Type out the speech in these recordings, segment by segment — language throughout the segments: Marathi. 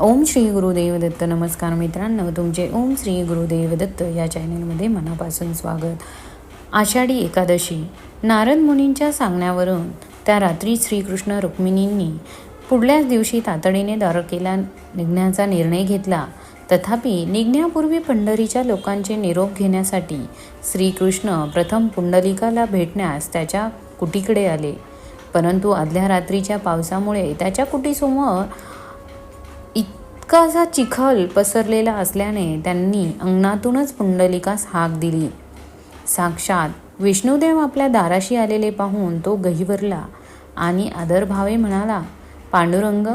ओम श्री गुरुदेव दत्त. नमस्कार मित्रांनो तुमचे ओम श्री गुरुदेव दत्त या चॅनलमध्ये मनापासून स्वागत. आषाढी एकादशी. नारद मुनींच्या सांगण्यावरून त्या रात्री श्रीकृष्ण रुक्मिणींनी पुढल्याच दिवशी तातडीने द्वारकेला निघण्याचा निर्णय घेतला. तथापि निघण्यापूर्वी पंढरीच्या लोकांचे निरोप घेण्यासाठी श्रीकृष्ण प्रथम पुंडलिकाला भेटण्यास त्याच्या कुटीकडे आले. परंतु आदल्या रात्रीच्या पावसामुळे त्याच्या कुटीसमोर इतका असा चिखल पसरलेला असल्याने त्यांनी अंगणातूनच पुंडलिकास हाक दिली. साक्षात विष्णुदेव आपल्या दाराशी आलेले पाहून तो गहिवरला आणि आदरभावे म्हणाला पांडुरंग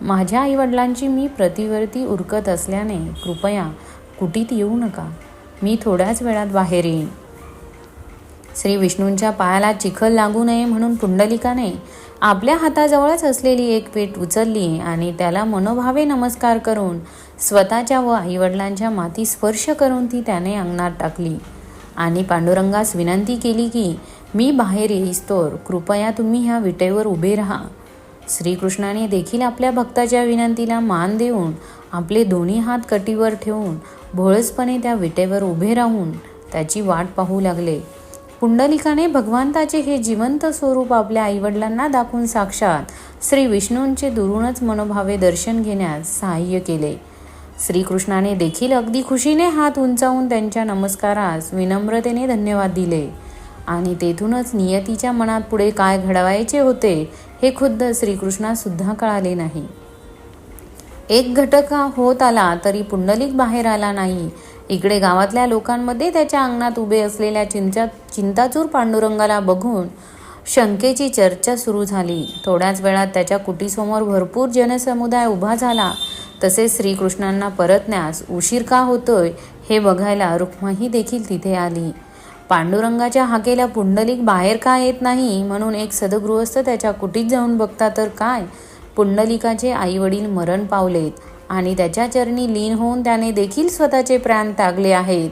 माझ्या आईवडिलांची मी प्रतिवर्ती उरकत असल्याने कृपया कुटीत येऊ नका. मी थोड्याच वेळात बाहेर येईन. श्री विष्णूंच्या पायाला चिखल लागू नये म्हणून पुंडलिकाने आपल्या हाताजवळच असलेली एक पीठ उचलली आणि त्याला मनोभावे नमस्कार करून स्वतःच्या व आईवडिलांच्या माती स्पर्श करून ती त्याने अंगणात टाकली. आणि पांडुरंगास विनंती केली की मी बाहेर येईस्तोर कृपया तुम्ही ह्या विटेवर उभे राहा. श्रीकृष्णाने देखील आपल्या भक्ताच्या विनंतीला मान देऊन आपले दोन्ही हात कटीवर ठेवून भोळसपणे त्या विटेवर उभे राहून त्याची वाट पाहू लागले. पुंडलिकाने भगवंताचे हे जिवंत स्वरूप आपल्या आईवडिलांना दाखवून साक्षात श्री विष्णूंचे दुरूनच मनोभावे दर्शन घेण्यास सहाय्य केले. श्रीकृष्णाने देखील अगदी खुशीने हात उंचावून त्यांच्या नमस्कारास विनम्रतेने धन्यवाद दिले. आणि तेथूनच नियतीच्या मनात पुढे काय घडवायचे होते हे खुद्द श्रीकृष्णासुद्धा कळाले नाही. एक घटक होत आला तरी पुंडलिक बाहेर आला नाही इकडे गावातल्या लोकांमध्ये त्याच्या अंगणात उभे असलेल्या चिंचा चिंताचूर पांडुरंगाला बघून शंकेची चर्चा सुरू झाली. थोड्याच वेळात त्याच्या कुटीसमोर भरपूर जनसमुदाय उभा झाला. तसेच श्रीकृष्णांना परतण्यास उशीर का होतोय हे बघायला रुक्माही देखील तिथे आली. पांडुरंगाच्या हाकेला पुंडलिक बाहेर का येत नाही म्हणून एक सदगृहस्थ त्याच्या कुटीत जाऊन बघता तर काय? पुंडलिकाचे आईवडील मरण पावलेत. आणि त्याच्या चरणी लीन होऊन त्याने देखील स्वतःचे प्राण त्यागले आहेत.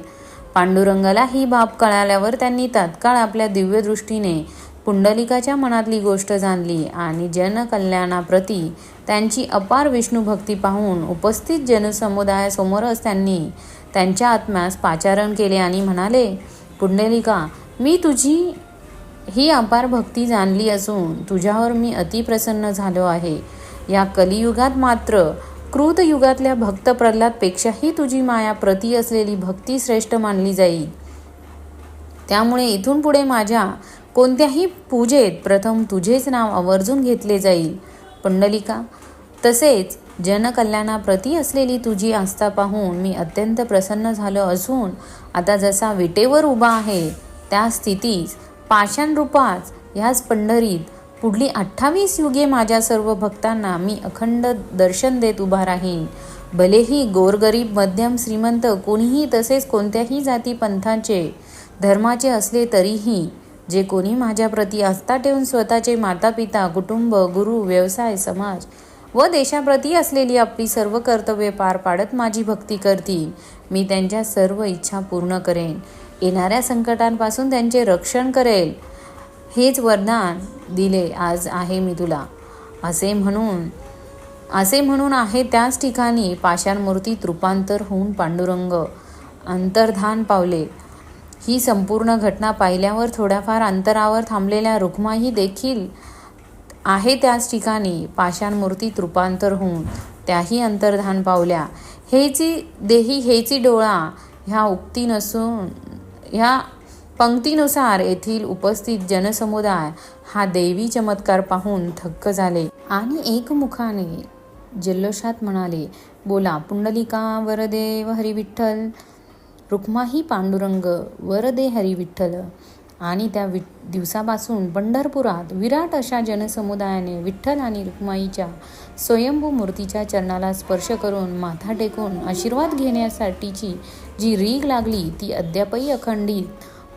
पांडुरंगाला ही बाब कळाल्यावर त्यांनी तात्काळ आपल्या दिव्यदृष्टीने पुंडलिकाच्या मनातली गोष्ट जाणली आणि जनकल्याणाप्रती त्यांची अपार विष्णुभक्ती पाहून उपस्थित जनसमुदायासमोरच त्यांनी त्यांच्या आत्म्यास पाचारण केले आणि म्हणाले पुंडलिका मी तुझी ही अपार भक्ती जाणली असून तुझ्यावर मी अतिप्रसन्न झालो आहे. या कलियुगात मात्र क्रूत युगातल्या भक्त प्रल्हादपेक्षाही तुझी माया प्रती असलेली भक्ती श्रेष्ठ मानली जाईल त्यामुळे इथून पुढे माझ्या कोणत्याही पूजेत प्रथम तुझेच नाव आवर्जून घेतले जाईल पंडलिका तसेच जनकल्याणाप्रती असलेली तुझी आस्था पाहून मी अत्यंत प्रसन्न झालो असून आता जसा विटेवर उभा आहे त्या स्थितीस पाषाणरूपात ह्याच पंढरीत पुढली अठ्ठावीस युगे माझ्या सर्व भक्तांना मी अखंड दर्शन देत उभा राहीन. भलेही गोरगरीब मध्यम श्रीमंत कोणीही तसेच कोणत्याही जाती पंथाचे धर्माचे असले तरीही जे कोणी माझ्याप्रती आस्था ठेवून स्वतःचे माता पिता कुटुंब गुरु व्यवसाय समाज व देशाप्रती असलेली आपली सर्व कर्तव्ये पार पाडत माझी भक्ती करतील मी त्यांच्या सर्व इच्छा पूर्ण करेन. येणाऱ्या संकटांपासून त्यांचे रक्षण करेल. हेच वरदान दिले आज आहे मी तुला. असे म्हणून असे म्हणून आहे त्याच ठिकाणी पाषाणमूर्तीत रूपांतर होऊन पांडुरंग अंतर्धान पावले. ही संपूर्ण घटना पाहिल्यावर थोड्याफार अंतरावर थांबलेल्या रुक्माही देखील आहे त्याच ठिकाणी पाषाणमूर्तीत रूपांतर होऊन त्याही अंतर्धान पावल्या. हेची देही हेची डोळा ह्या उक्ती नसून ह्या पंक्तीनुसार येथील उपस्थित जनसमुदाय हा देवी चमत्कार पाहून थक्क झाले. आणि एकमुखाने जल्लोषात म्हणाले बोला पुंडलिका वरदेव हरिविठ्ठल रुक्माही पांडुरंग वरदे हरिविठ्ठल आणि त्या वि दिवसापासून पंढरपुरात विराट अशा जनसमुदायाने विठ्ठल आणि रुक्माईच्या स्वयंभू मूर्तीच्या चरणाला स्पर्श करून माथा टेकून आशीर्वाद घेण्यासाठीची जी रीग लागली ती अद्यापही अखंडित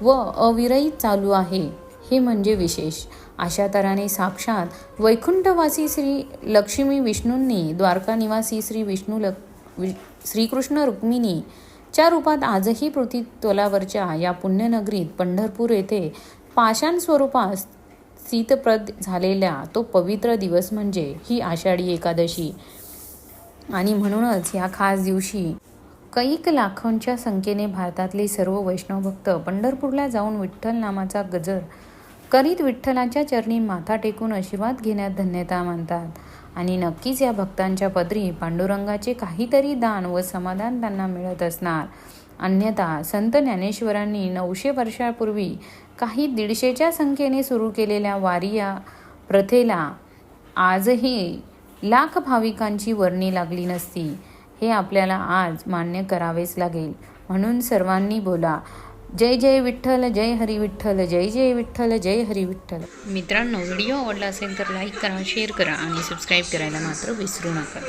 व अविरहित चालू आहे. हे म्हणजे विशेष. अशा तऱ्हाने साक्षात वैकुंठवासी श्री लक्ष्मी विष्णूंनी द्वारकानिवासी श्री विष्णू लक् वि श्रीकृष्ण रुक्मिणी च्या रूपात आजही पृथ्वी तोलावरच्या या पुण्यनगरीत पंढरपूर येथे पाषाण स्वरूपात स्थितप्रद झालेल्या तो पवित्र दिवस म्हणजे ही आषाढी एकादशी. आणि म्हणूनच या खास दिवशी कैक लाखोंच्या संख्येने भारतातले सर्व वैष्णव भक्त पंढरपूरला जाऊन विठ्ठल नामाचा गजर करीत विठ्ठलाच्या चरणी माथा टेकून आशीर्वाद घेण्यात धन्यता मानतात. आणि नक्कीच या भक्तांच्या पदरी पांडुरंगाचे काहीतरी दान व समाधान त्यांना मिळत असणार. अन्यथा संत ज्ञानेश्वरांनी नऊशे वर्षापूर्वी काही दीडशेच्या संख्येने सुरू केलेल्या वारी या प्रथेला आजही लाख भाविकांची वर्णी लागली नसती. हे आपल्याला आज मान्य करावेच लागेल. म्हणून सर्वांनी बोला जय जय विठ्ठल जय हरी विठ्ठल जय जय विठ्ठल जय हरी विठ्ठल. मित्रांनो व्हिडिओ आवडला असेल तर लाईक करा शेअर करा आणि सबस्क्राईब करायला मात्र विसरू नका.